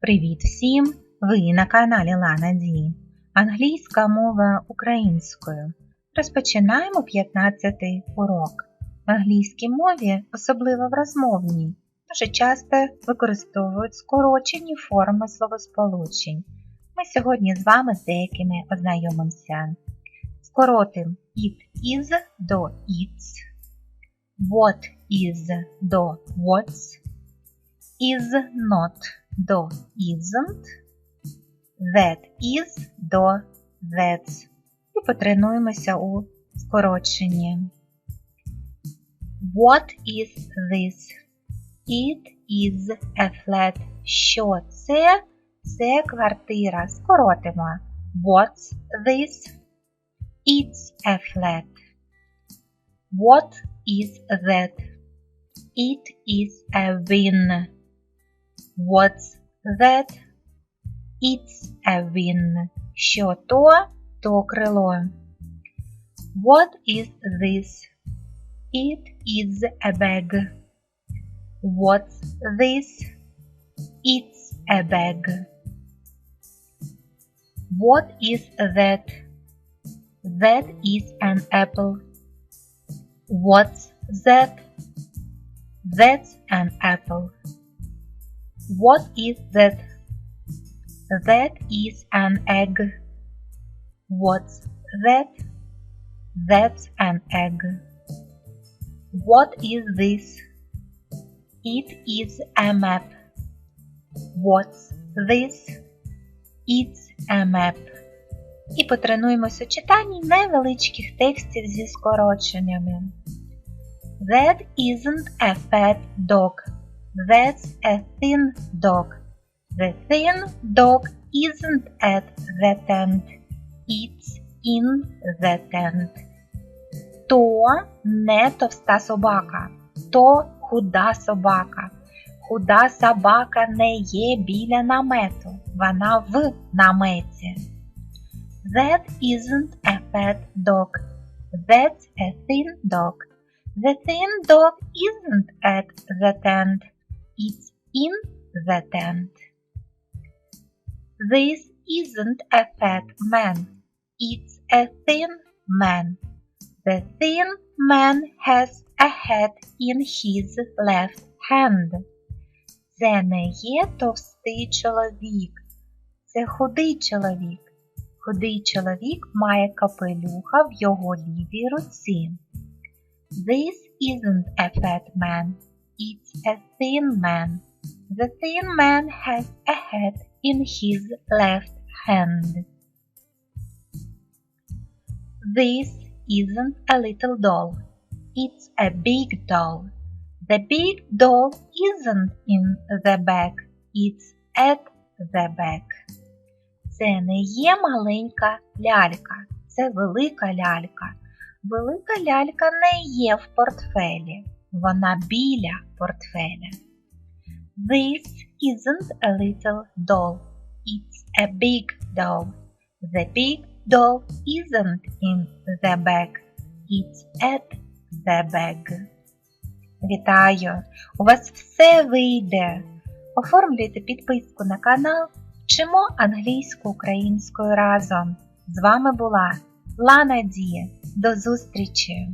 Привіт всім! Ви на каналі Лана Ді. Англійська мова українською. Розпочинаємо 15-й урок. В англійській мові, особливо в розмовній, дуже часто використовують скорочені форми словосполучень. Ми сьогодні з вами з деякими ознайомимося. Скоротим it is до it's, what is до what's, is not до isn't, that is до that's. І потренуємося у скороченні. What is this? It is a flat. Що це? Це квартира. Скоротимо. What's this? It's a flat. What is that? It is a win. What's that? It's a win. Що то? То крило. What is this? It is a bag. What's this? It's a bag. What is that? That is an apple. What's that? That's an apple. What is that? That is an egg. What's that? That's an egg. What is this? It is a map. What's this? It's a map. І потренуємося у читанні невеличких текстів зі скороченнями. That isn't a fat dog. That's a thin dog. The thin dog isn't at the tent. It's in the tent. То не товста собака, то худа собака. Худа собака не є біля намету, вона в наметі. That isn't a fat dog. That's a thin dog. The thin dog isn't at the tent. It's in the tent. This isn't a fat man. It's a thin man. The thin man has a hat in his left hand. Це не є товстий чоловік. Це худий чоловік. Худий чоловік має капелюха в його лівій руці. This isn't a fat man. It's a thin man. The thin man has a hat in his left hand. This isn't a little doll. It's a big doll. The big doll isn't in the bag. It's at the bag. Це не є маленька лялька, це велика лялька. Велика лялька не є в портфелі. Вона біля портфеля. This isn't a little doll. It's a big doll. The big doll isn't in the bag. It's at the bag. Вітаю! У вас все вийде! Оформлюйте підписку на канал. Вчимо англійську українською разом. З вами була Лана Ді. До зустрічі!